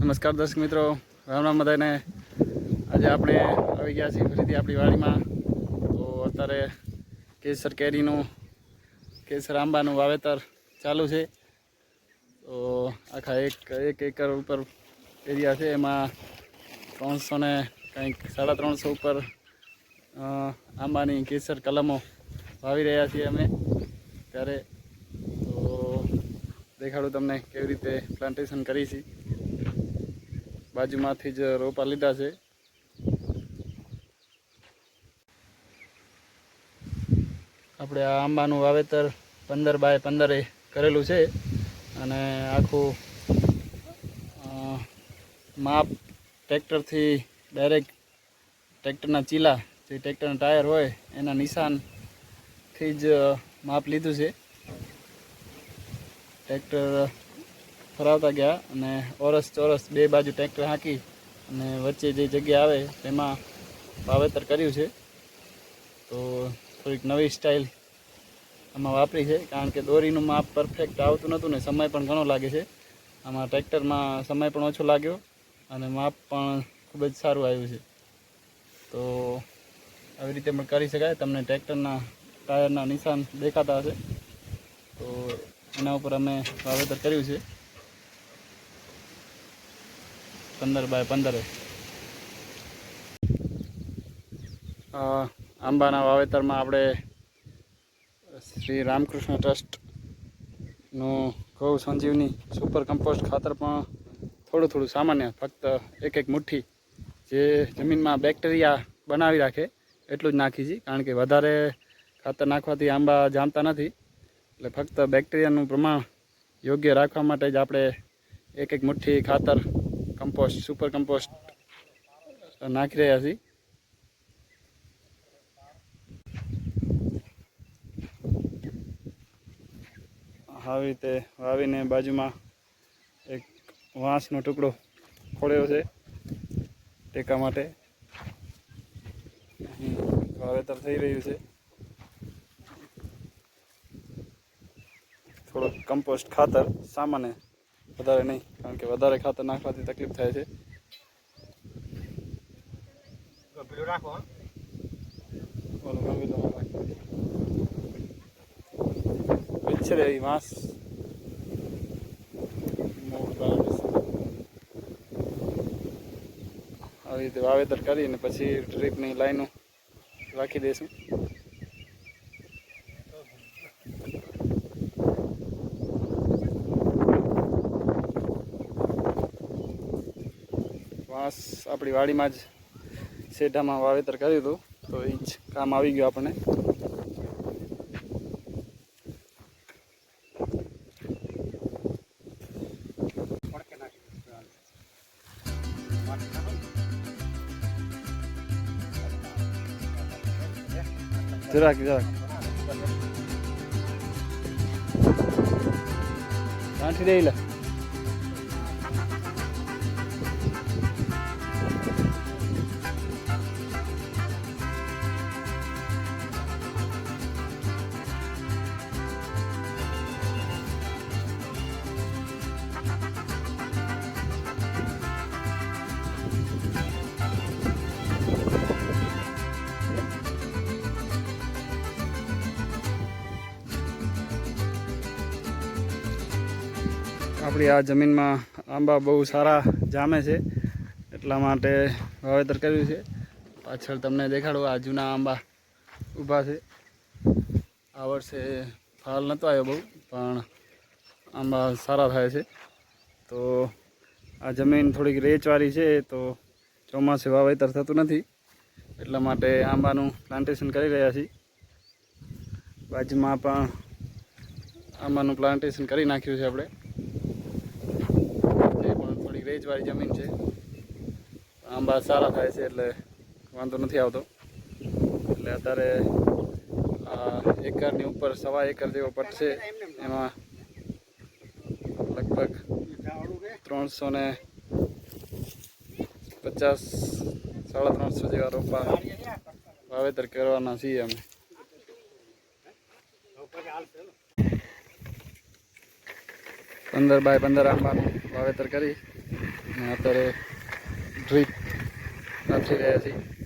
નમસ્કાર દર્શક મિત્રો, રામ રામ બધાને. આજે આપણે આવી ગયા છીએ ફરીથી આપણી વાડીમાં. તો અત્યારે કેસર કેરીનું, કેસર આંબાનું વાવેતર ચાલુ છે. તો આખા એક એક એકર ઉપર એરિયા છે. એમાં ત્રણસો ને કંઈક, સાડા ત્રણસો ઉપર આંબાની કેસર કલમો વાવી રહ્યા છીએ અમે ત્યારે. તો દેખાડું તમને કેવી રીતે પ્લાન્ટેશન કરી છે બાજુમાંથી જ રોપા લીધા છે. આપણે આ આંબાનું વાવેતર પંદર બાય પંદરે કરેલું છે અને આખું માપ ટ્રેક્ટરથી ડાયરેક્ટ ટ્રેક્ટરના ચીલા જે ટ્રેક્ટરના ટાયર હોય એના નિશાનથી જ માપ લીધું છે. ટ્રેક્ટર ફરાવતા ગયા અને ઓરસ ચોરસ બે બાજુ ટ્રેક્ટર હાંકી અને વચ્ચે જે જગ્યા આવે તેમાં વાવેતર કર્યું છે. તો થોડીક નવી સ્ટાઇલ આમાં વાપરી છે, કારણ કે દોરીનું માપ પરફેક્ટ આવતું નહોતું ને સમય પણ ઘણો લાગે છે. આમાં ટ્રેક્ટરમાં સમય પણ ઓછો લાગ્યો અને માપ પણ ખૂબ જ સારું આવ્યું છે. તો આવી રીતે પણ કરી શકાય, તમને ટ્રેક્ટરના ટાયરના નિશાન દેખાતા હશે. તો એના ઉપર અમે વાવેતર કર્યું છે. પંદર બાય પંદરે. આંબાના વાવેતરમાં આપણે શ્રી રામકૃષ્ણ ટ્રસ્ટનું ગૌ સંજીવની સુપર કમ્પોસ્ટ ખાતર પણ થોડું થોડું સામાન્ય, ફક્ત એક એક મુઠ્ઠી જે જમીનમાં બેક્ટેરિયા બનાવી રાખે એટલું જ નાખી છે. કારણ કે વધારે ખાતર નાખવાથી આંબા જામતા નથી. એટલે ફક્ત બેક્ટેરિયાનું પ્રમાણ યોગ્ય રાખવા માટે જ આપણે એક એક મુઠ્ઠી ખાતર કમ્પોસ્ટ, સુપર કમ્પોસ્ટ નાખી રહ્યા છીએ. આવી રીતે વાવીને બાજુમાં એક વાંસનો ટુકડો ખોળ્યો છે ટેકા માટે. વાવેતર થઈ રહ્યું છે. થોડોક કમ્પોસ્ટ ખાતર સામાન્ય વધારે નહીં કારણ કે વધારે ખાતર નાખવાથી તકલીફ થાય છે. એ વાંસ આવી રીતે વાવેતર કરીને પછી ડ્રીપની લાઈનો રાખી દઈશું. વાંસ આપણી વાડીમાં જ શેઢામાં વાવેતર કર્યું હતું, તો એ જ કામ આવી ગયું આપણને. જરાક જરાક. ગાંઠી દઈ લે. આપણી આ જમીનમાં આંબા બહુ સારા જામે છે એટલા માટે વાવેતર કર્યું છે. પાછળ તમને દેખાડું, આ જૂના આંબા ઊભા છે. આ વર્ષે ફાલ નહોતો આવ્યો બહુ, પણ આંબા સારા થાય છે. તો આ જમીન થોડીક રેચવાળી છે, તો ચોમાસે વાવેતર થતું નથી, એટલા માટે આંબાનું પ્લાન્ટેશન કરી રહ્યા છીએ. બાજુમાં પણ આંબાનું પ્લાન્ટેશન કરી નાખ્યું છે આપણે. થોડી જમીન છે. આંબા સારા થાય છે એટલે વાંધો નથી આવતો. એટલે અત્યારે એકરની ઉપર સવા એકર જેવો પટ છે. એમાં લગભગ ત્રણસો ને પચાસ, સાડા ત્રણસો જેવા રોપા વાવેતર કરવાના છીએ અમે. પંદર બાય પંદર આંબાનું વાવેતર કરી અને અત્યારે ડ્રીપ નાખી રહ્યા છીએ.